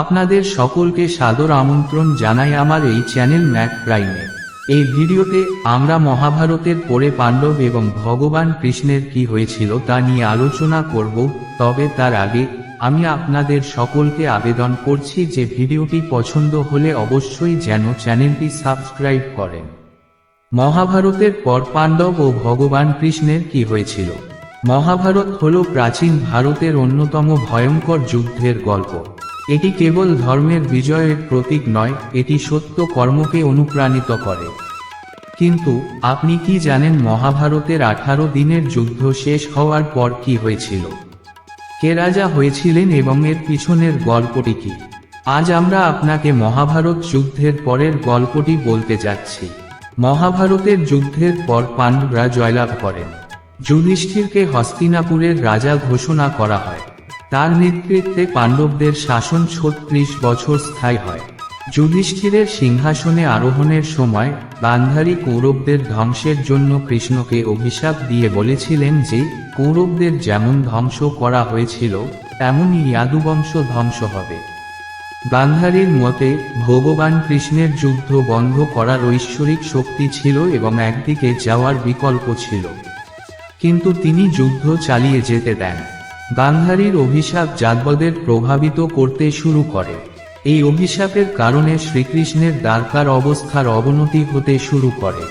আপনাদের সকলকে সাদর আমন্ত্রণ জানাই আমার এই চ্যানেল ম্যাক প্রাইমে। এই ভিডিওতে আমরা মহাভারতের পরে পাণ্ডব এবং ভগবান কৃষ্ণের কি হয়েছিল তা নিয়ে আলোচনা করব, তবে তার আগে আমি আপনাদের সকলকে আবেদন করছি যে ভিডিওটি পছন্দ হলে অবশ্যই যেন চ্যানেলটি সাবস্ক্রাইব করেন। মহাভারতের পর পাণ্ডব ও ভগবান কৃষ্ণের কি হয়েছিল? মহাভারত হল প্রাচীন ভারতের অন্যতম ভয়ঙ্কর যুদ্ধের গল্প। এটি কেবল ধর্মের বিজয়ের প্রতীক নয়, এটি সত্য কর্মকে অনুপ্রাণিত করে। কিন্তু, আপনি কি জানেন মহাভারতের আঠারো দিনের যুদ্ধ শেষ হওয়ার পর কি হয়েছিল? কে রাজা হয়েছিলেন এবং এর পিছনের গল্পটি কি? আজ আমরা আপনাকে মহাভারত যুদ্ধের পরের গল্পটি বলতে যাচ্ছি। মহাভারতের যুদ্ধের পর পাণ্ডবরা জয়লাভ করেন। যুধিষ্ঠিরকে হস্তিনাপুরের রাজা ঘোষণা করা হয়। তার নেতৃত্বে পাণ্ডবদের শাসন ছত্রিশ বছর স্থায়ী হয়। যুধিষ্ঠিরের সিংহাসনে আরোহণের সময় গান্ধারী কৌরবদের ধ্বংসের জন্য কৃষ্ণকে অভিশাপ দিয়ে বলেছিলেন যে, কৌরবদের যেমন ধ্বংস করা হয়েছিল, তেমনই ইয়াদুবংশ ধ্বংস হবে। গান্ধারীর মতে, ভগবান কৃষ্ণের যুদ্ধ বন্ধ করার ঐশ্বরিক শক্তি ছিল এবং একদিকে যাওয়ার বিকল্প ছিল। কিন্তু তিনি যুদ্ধ চালিয়ে যেতে দেন। গান্ধারীর অভিশাপ যাদবদের প্রভাবিত করতে শুরু করে। এই অভিশাপের কারণে শ্রীকৃষ্ণের দ্বারকার অবস্থার অবনতি হতে শুরু করে।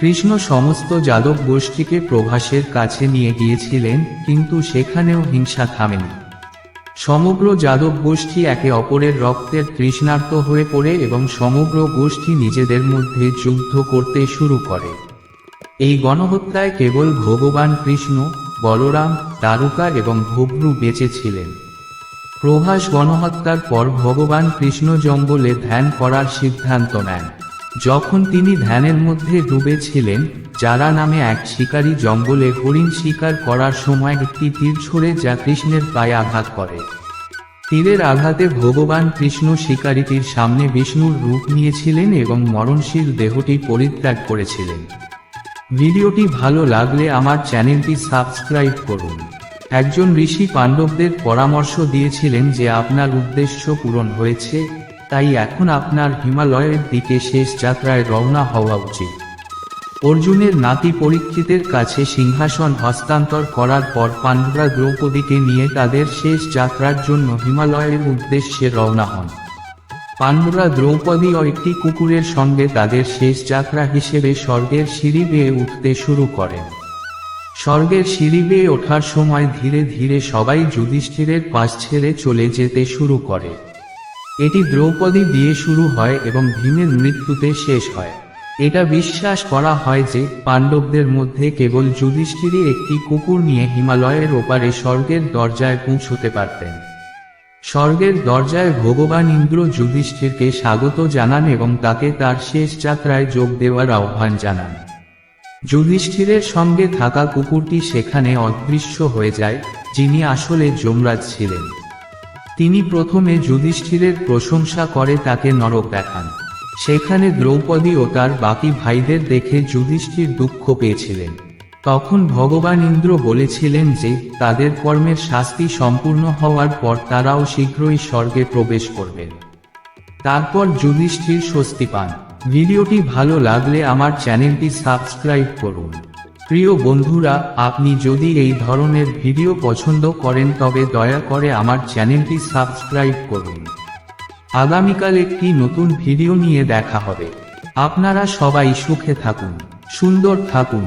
কৃষ্ণ সমস্ত যাদব গোষ্ঠীকে প্রভাসের কাছে নিয়ে গিয়েছিলেন, কিন্তু সেখানেও হিংসা থামেনি। সমগ্র যাদব গোষ্ঠী একে অপরের রক্তের তৃষ্ণার্ত হয়ে পড়ে এবং সমগ্র গোষ্ঠী নিজেদের মধ্যে যুদ্ধ করতে শুরু করে। এই গণহত্যায় কেবল ভগবান কৃষ্ণ বলরাম তারুকা এবং ভব্রু বেঁচে ছিলেন। প্রভাস গণহত্যার পর ভগবান কৃষ্ণ জঙ্গলে ধ্যান করার সিদ্ধান্ত নেন। যখন তিনি ধ্যানের মধ্যে ডুবেছিলেন যারা নামে এক শিকারী জঙ্গলে হরিণ শিকার করার সময় একটি তীর ছড়ে যা কৃষ্ণের পায়ে আঘাত করে। তীরের আঘাতে ভগবান কৃষ্ণ শিকারীটির সামনে বিষ্ণুর রূপ নিয়েছিলেন এবং মরণশীল দেহটি পরিত্যাগ করেছিলেন। ভিডিওটি ভালো লাগলে আমার চ্যানেলটি সাবস্ক্রাইব করুন। একজন ঋষি পাণ্ডবদের পরামর্শ দিয়েছিলেন যে আপনার উদ্দেশ্য পূরণ হয়েছে, তাই এখন আপনার হিমালয়ের দিকে শেষ যাত্রায় রওনা হওয়া উচিত। অর্জুনের নাতি পরীক্ষিতের কাছে সিংহাসন হস্তান্তর করার পর পাণ্ডবরা দ্রৌপদীকে নিয়ে তাদের শেষ যাত্রার জন্য হিমালয়ের উদ্দেশ্যে রওনা হন। পাণ্ডবরা দ্রৌপদী ও একটি কুকুরের সঙ্গে তাদের শেষ যাত্রা হিসেবে স্বর্গের সিঁড়ি বেয়ে উঠতে শুরু করেন স্বর্গের সিঁড়ি বেয়ে ওঠার সময় ধীরে ধীরে সবাই যুধিষ্ঠিরের পাশ ছেড়ে চলে যেতে শুরু করে। এটি দ্রৌপদী দিয়ে শুরু হয় এবং ভীমের মৃত্যুতে শেষ হয়। এটা বিশ্বাস করা হয় যে পাণ্ডবদের মধ্যে কেবল যুধিষ্ঠিরই একটি কুকুর নিয়ে হিমালয়ের ওপারে স্বর্গের দরজায় পৌঁছতে পারতেন। স্বর্গের দরজায় ভগবান ইন্দ্র যুধিষ্ঠিরকে স্বাগত জানান এবং তাকে তার শেষ যাত্রায় যোগ দেওয়ার আহ্বান জানান। যুধিষ্ঠিরের সঙ্গে থাকা কুকুরটি সেখানে অদৃশ্য হয়ে যায়, যিনি আসলে যমরাজ ছিলেন। তিনি প্রথমে যুধিষ্ঠিরের প্রশংসা করে তাকে নরক দেখান। সেখানে দ্রৌপদী ও তার বাকি ভাইদের দেখে যুধিষ্ঠির দুঃখ পেয়েছিলেন। তখন ভগবান ইন্দ্র বলেছিলেন যে, তাদের কর্মের শাস্তি সম্পূর্ণ হওয়ার পর তারাও শীঘ্রই স্বর্গে প্রবেশ করবেন। তারপর যুধিষ্ঠির স্বস্তি পান। ভিডিওটি ভালো লাগলে আমার চ্যানেলটি সাবস্ক্রাইব করুন। প্রিয় বন্ধুরা, আপনি যদি এই ধরনের ভিডিও পছন্দ করেন তবে দয়া করে আমার চ্যানেলটি সাবস্ক্রাইব করুন। আগামীকাল একটি নতুন ভিডিও নিয়ে দেখা হবে। আপনারা সবাই সুখে থাকুন, সুন্দর থাকুন।